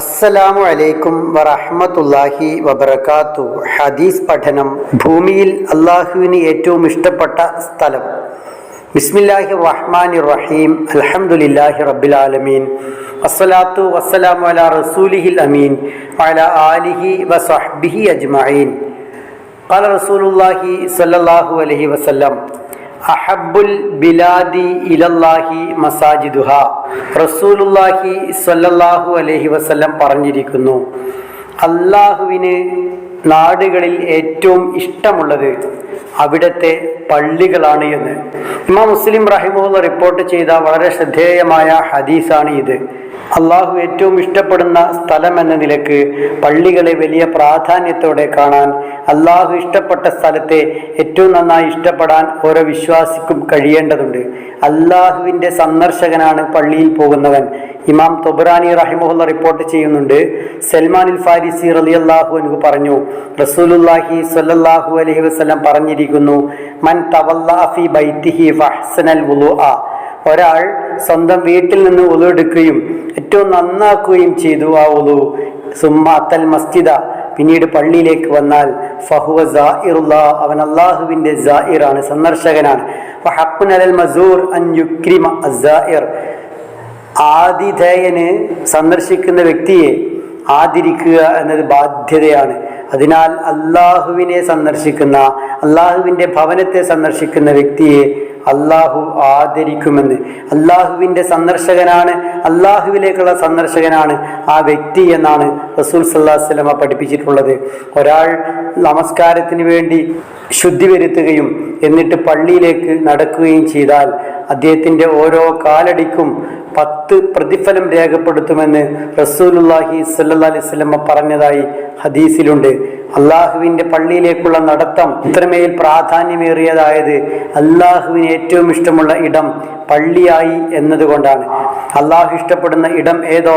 അസ്സലാമു അലൈക്കും വറഹ്മത്തുള്ളാഹി വബറകാത്തു ഹദീസ് പഠനം ഭൂമിയിൽ അള്ളാഹുവിന് ഏറ്റവും ഇഷ്ടപ്പെട്ട സ്ഥലം ബിസ്മില്ലാഹി റഹ്മാനി റഹീം അൽഹംദുലില്ലാഹി റബ്ബിൽ ആലമീൻ അസ്സലാത്തു വസ്സലാമു അലാ റസൂലിഹിൽ അമീൻ വഅലാ ആലിഹി വസഹ്ബിഹി അജ്മഈൻ قال رسول الله صلى الله عليه وسلم അഹബുൽ ബിലാദി ഇലല്ലാഹി മസാജിദുഹ. റസൂലുല്ലാഹി സല്ലല്ലാഹു അലൈഹി വസല്ലം പറഞ്ഞിരിക്കുന്നു അള്ളാഹുവിന് നാടുകളിൽ ഏറ്റവും ഇഷ്ടമുള്ളത് അവിടുത്തെ പള്ളികളാണ് എന്ന്. ഇമാ മുസ്ലിം റഹിമുള്ള റിപ്പോർട്ട് ചെയ്ത വളരെ ശ്രദ്ധേയമായ ഹദീസാണ് ഇത്. അള്ളാഹു ഏറ്റവും ഇഷ്ടപ്പെടുന്ന സ്ഥലം എന്ന നിലയ്ക്ക് പള്ളികളെ വലിയ പ്രാധാന്യത്തോടെ കാണാൻ അള്ളാഹു ഇഷ്ടപ്പെട്ട സ്ഥലത്തെ ഏറ്റവും നന്നായി ഇഷ്ടപ്പെടാൻ ഓരോ വിശ്വാസിക്കും കഴിയേണ്ടതുണ്ട്. അള്ളാഹുവിന്റെ സന്ദർശകനാണ് പള്ളിയിൽ പോകുന്നവൻ. ഇമാം തൊബറാനി റഹിമുല്ല റിപ്പോർട്ട് ചെയ്യുന്നുണ്ട്. സൽമാനിൽ ഫാരിസി റലി അള്ളാഹു എനിക്ക് പറഞ്ഞു റസൂലുല്ലാഹി അലഹി അലൈഹി വസല്ലം പറഞ്ഞിരിക്കുന്നു. മൻ ബൈത്തിഹി ഫഹ്സനൽ ഒരാൾ സ്വന്തം വീട്ടിൽ നിന്ന് ഉളു എടുക്കുകയും ഏറ്റവും നന്നാക്കുകയും ചെയ്തു ആ ഉളു സുമ്മ മസ്ജിദ. പിന്നീട് പള്ളിയിലേക്ക് വന്നാൽ ഫഹുവ സാഇറുല്ലാ. അവൻ അള്ളാഹുവിന്റെ സായിറാണ് സന്ദർശകനാണ്. അലൽ മസൂർ അൻ യുക്രിമ ആതിഥേയന് സന്ദർശിക്കുന്ന വ്യക്തിയെ ആദരിക്കുക എന്നത് ബാധ്യതയാണ്. അതിനാൽ അള്ളാഹുവിനെ സന്ദർശിക്കുന്ന അള്ളാഹുവിന്റെ ഭവനത്തെ സന്ദർശിക്കുന്ന വ്യക്തിയെ അള്ളാഹു ആദരിക്കുമെന്ന്. അള്ളാഹുവിന്റെ സന്ദർശകനാണ് അള്ളാഹുവിലേക്കുള്ള സന്ദർശകനാണ് ആ വ്യക്തി എന്നാണ് റസൂൽ സല്ലാ സ്വലമ പഠിപ്പിച്ചിട്ടുള്ളത്. ഒരാൾ നമസ്കാരത്തിന് വേണ്ടി ശുദ്ധി വരുത്തുകയും എന്നിട്ട് പള്ളിയിലേക്ക് നടക്കുകയും ചെയ്താൽ അദ്ദേഹത്തിന്റെ ഓരോ കാലടിക്കും പത്ത് പ്രതിഫലം രേഖപ്പെടുത്തുമെന്ന് റസൂലുല്ലാഹി സല്ലാ സ്വലമ പറഞ്ഞതായി ഹദീസിലുണ്ട്. അള്ളാഹുവിന്റെ പള്ളിയിലേക്കുള്ള നടത്തം ഇത്രമേൽ പ്രാധാന്യമേറിയതായത് അള്ളാഹുവിന് ഏറ്റവും ഇഷ്ടമുള്ള ഇടം പള്ളിയായി എന്നതുകൊണ്ടാണ്. അള്ളാഹു ഇഷ്ടപ്പെടുന്ന ഇടം ഏതോ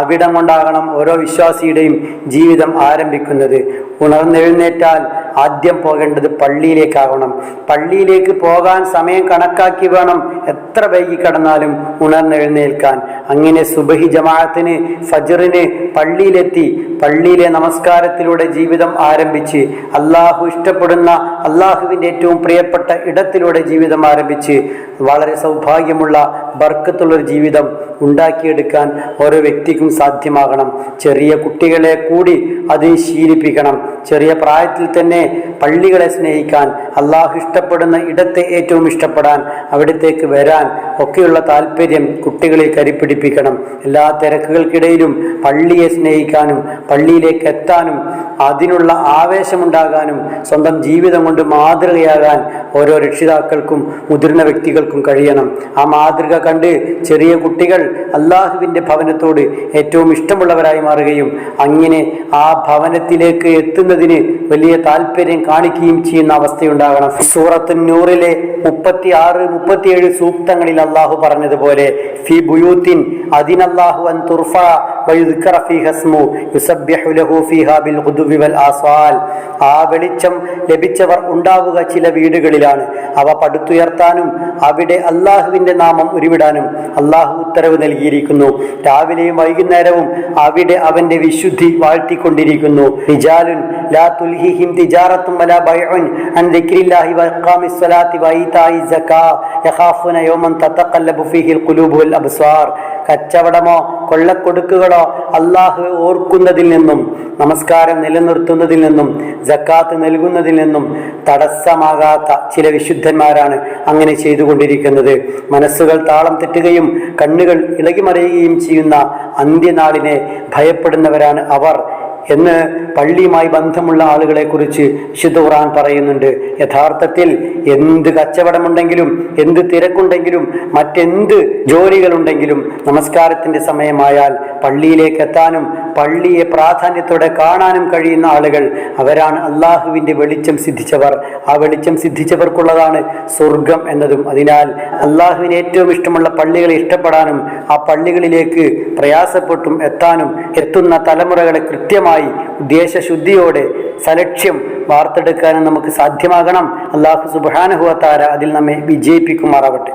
അവിടം കൊണ്ടാകണം ഓരോ വിശ്വാസിയുടെയും ജീവിതം ആരംഭിക്കുന്നത്. ഉണർന്നെഴുന്നേറ്റാൽ ആദ്യം പോകേണ്ടത് പള്ളിയിലേക്കാകണം പള്ളിയിലേക്ക് പോകാൻ സമയം കണക്കാക്കി വേണം. എത്ര വൈകി കടന്നാലും ഉണർന്നെഴുന്നേൽക്കാൻ. അങ്ങനെ സുബഹി ജമാഅത്തിന് ഫജറിന് പള്ളിയിലെത്തി. പള്ളിയിലെ നമസ്കാരത്തിലൂടെ ജീവിതം ആരംഭിച്ച് അള്ളാഹു ഇഷ്ടപ്പെടുന്ന അള്ളാഹുവിന്റെ ഏറ്റവും പ്രിയപ്പെട്ട ഇടത്തിലൂടെ ജീവിതം ആരംഭിച്ച് വളരെ സൗഭാഗ്യമുള്ള ബർക്കത്തുള്ളൊരു ജീവിതം ഉണ്ടാക്കിയെടുക്കാൻ ഓരോ വ്യക്തിക്കും സാധ്യമാകണം. ചെറിയ കുട്ടികളെ കൂടി അത് ശീലിപ്പിക്കണം. ചെറിയ പ്രായത്തിൽ തന്നെ പള്ളികളെ സ്നേഹിക്കാൻ അള്ളാഹു ഇഷ്ടപ്പെടുന്ന ഇടത്തെ ഏറ്റവും ഇഷ്ടപ്പെടാൻ അവിടത്തേക്ക് വരാൻ ഒക്കെയുള്ള താല്പര്യം കുട്ടികളിൽ കരിപ്പിടിപ്പിക്കണം എല്ലാ തിരക്കുകൾക്കിടയിലും പള്ളിയെ സ്നേഹിക്കാനും പള്ളിയിലേക്ക് എത്താനും അതിനുള്ള ആവേശമുണ്ടാകാനും സ്വന്തം ജീവിതം കൊണ്ട് മാതൃകയാകാൻ ഓരോ രക്ഷിതാക്കൾക്കും മുതിർന്ന വ്യക്തികൾക്കും കഴിയണം. ആ മാതൃക കണ്ട് ചെറിയ കുട്ടികൾ അള്ളാഹുവിന്റെ ഭവനത്തോട് ഏറ്റവും ഇഷ്ടമുള്ളവരായി മാറുകയും അങ്ങനെ ആ ഭവനത്തിലേക്ക് എത്തുന്നതിന് വലിയ താല്പര്യം കാണിക്കുകയും ചെയ്യുന്ന അവസ്ഥയുണ്ടാകണം. സൂറത്ത് നൂറിലെ മുപ്പത്തി ആറ് മുപ്പത്തിയേഴ് സൂക്തങ്ങളിൽ അള്ളാഹു പറഞ്ഞതുപോലെ ഫി ബുയൂത്തിൻ അതിനല്ലാഹു അൻ തുർഫ വയുദ്കറ ഫീ ഹസ്മു യുസബ്ബിഹു ലഹു ഫീഹാ ബിൽ ഖുദുവി വൽ ആസ്വാൽ. ആ വെളിച്ചം ലഭിച്ചവർ ഉണ്ടാവുക ചില വീടുകളിലാണ്. അവ പടുത്തുയർത്താനും അവിടെ അള്ളാഹുവിന്റെ നാമം ഉരുവിടാനും അള്ളാഹു ഉത്തരവ് നൽകിയിരിക്കുന്നു. രാവിലെയും വൈകുന്നേരവും അവിടെ അവന്റെ വിശുദ്ധി വാഴ്ത്തിക്കൊണ്ടിരിക്കുന്നു. റിജാലുൻ ലാ തുൽഹിഹിം തിജാറത്തും വലാ ബൈഉൻ അൻ ദിക്രില്ലാഹി വഖാമിസ് സ്വലാത്തി വൈതായി സക്കാ ഫീഹിൽ കച്ചവടമോ കൊള്ളക്കൊടുക്കുകളോ അള്ളാഹു ഓർക്കുന്നതിൽ നിന്നും നമസ്കാരം നിലനിർത്തുന്നതിൽ നിന്നും ജക്കാത്ത് നൽകുന്നതിൽ നിന്നും തടസ്സമാകാത്ത ചില വിശുദ്ധന്മാരാണ് അങ്ങനെ ചെയ്തുകൊണ്ടിരിക്കുന്നത്. മനസ്സുകൾ താളം തെറ്റുകയും കണ്ണുകൾ ഇളകിമറിയുകയും ചെയ്യുന്ന അന്ത്യനാളിനെ ഭയപ്പെടുന്നവരാണ് അവർ. എന്ന് പള്ളിയുമായി ബന്ധമുള്ള ആളുകളെ കുറിച്ച് വിശുദ്ധ ഖുർആൻ പറയുന്നുണ്ട്. യഥാർത്ഥത്തിൽ എന്ത് കച്ചവടമുണ്ടെങ്കിലും എന്ത് തിരക്കുണ്ടെങ്കിലും മറ്റെന്ത് ജോലികളുണ്ടെങ്കിലും നമസ്കാരത്തിന്റെ സമയമായാൽ പള്ളിയിലേക്ക് എത്താനും പള്ളിയെ പ്രാധാന്യത്തോടെ കാണാനും കഴിയുന്ന ആളുകൾ അവരാണ് അള്ളാഹുവിന്റെ വെളിച്ചം സിദ്ധിച്ചവർ. ആ വെളിച്ചം സിദ്ധിച്ചവർക്കുള്ളതാണ് സ്വർഗം എന്നതും. അതിനാൽ അള്ളാഹുവിന് ഏറ്റവും ഇഷ്ടമുള്ള പള്ളികളെ ഇഷ്ടപ്പെടാനും ആ പള്ളികളിലേക്ക് പ്രയാസപ്പെട്ടും എത്താനും എത്തുന്ന തലമുറകളെ കൃത്യമായി ഉദ്ദേശശുദ്ധിയോടെ സലക്ഷ്യം വാർത്തെടുക്കാനും നമുക്ക് സാധ്യമാകണം. അള്ളാഹു സുബാനുഹുവത്താര അതിൽ നമ്മെ വിജയിപ്പിക്കുമാറാവട്ടെ.